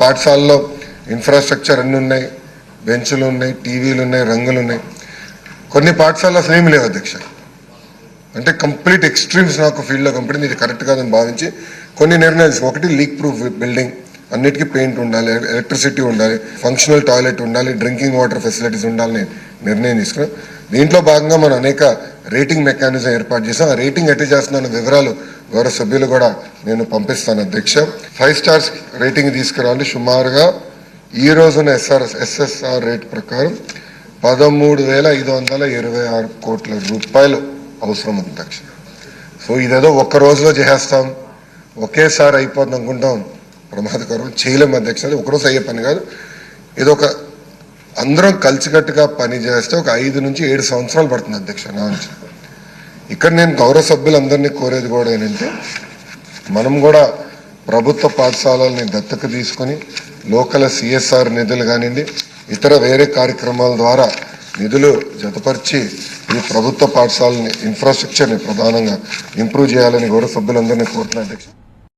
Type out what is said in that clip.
పాఠశాలలో ఇన్ఫ్రాస్ట్రక్చర్ అన్నీ ఉన్నాయి. బెంచులు ఉన్నాయి టీవీలు ఉన్నాయి రంగులు ఉన్నాయి. కొన్ని పాఠశాలలో అసలు ఏమి లేవు అధ్యక్ష. అంటే కంప్లీట్ ఎక్స్ట్రీమ్స్ నాకు ఫీల్డ్లో కంపెనీ ఇది కరెక్ట్ కాదని భావించి కొన్ని నిర్ణయాలు ఒకటి లీక్ ప్రూఫ్ బిల్డింగ్ అన్నిటికీ పెయింట్ ఉండాలి ఎలక్ట్రిసిటీ ఉండాలి ఫంక్షనల్ టాయిలెట్ ఉండాలి డ్రింకింగ్ వాటర్ ఫెసిలిటీస్ ఉండాలని నిర్ణయం తీసుకున్నాం. దీంట్లో భాగంగా మనం అనేక రేటింగ్ మెకానిజం ఏర్పాటు చేసాం ఆ రేటింగ్ ఎట్టి చేస్తున్న వివరాలు గౌరవ సభ్యులు కూడా నేను పంపిస్తాను అధ్యక్ష. ఫైవ్ స్టార్స్ రేటింగ్ తీసుకురావాలి. సుమారుగా ఈ రోజున ఎస్ఆర్ ఎస్ఎస్ఆర్ రేట్ ప్రకారం పదమూడు వేల ఐదు వందల ఇరవై ఆరు కోట్ల రూపాయలు అవసరం ఉంది అధ్యక్ష. సో ఇదేదో ఒక్క రోజులో చేసేస్తాం. ఒకేసారి అయిపోతుంది అనుకుంటాం ప్రమాదకరం. చేయలేము అధ్యక్ష. అది ఒకరోజు అయ్యే పని కాదు. ఇది ఒక అందరం కలిసికట్టుగా పని చేస్తే ఒక ఐదు నుంచి ఏడు సంవత్సరాలు పడుతుంది అధ్యక్ష నా ఇక్కడ నేను గౌరవ సభ్యులందరినీ కోరేది కూడా ఏంటంటే మనం కూడా ప్రభుత్వ పాఠశాలల్ని దత్తత తీసుకొని లోకల్ సిఎస్ఆర్ నిధులు కానివ్వండి ఇతర వేరే కార్యక్రమాల ద్వారా నిధులు జతపరిచి ఈ ప్రభుత్వ పాఠశాలని ఇన్ఫ్రాస్ట్రక్చర్ని ప్రధానంగా ఇంప్రూవ్ చేయాలని గౌరవ సభ్యులందరినీ కోరుతున్నాను అధ్యక్ష.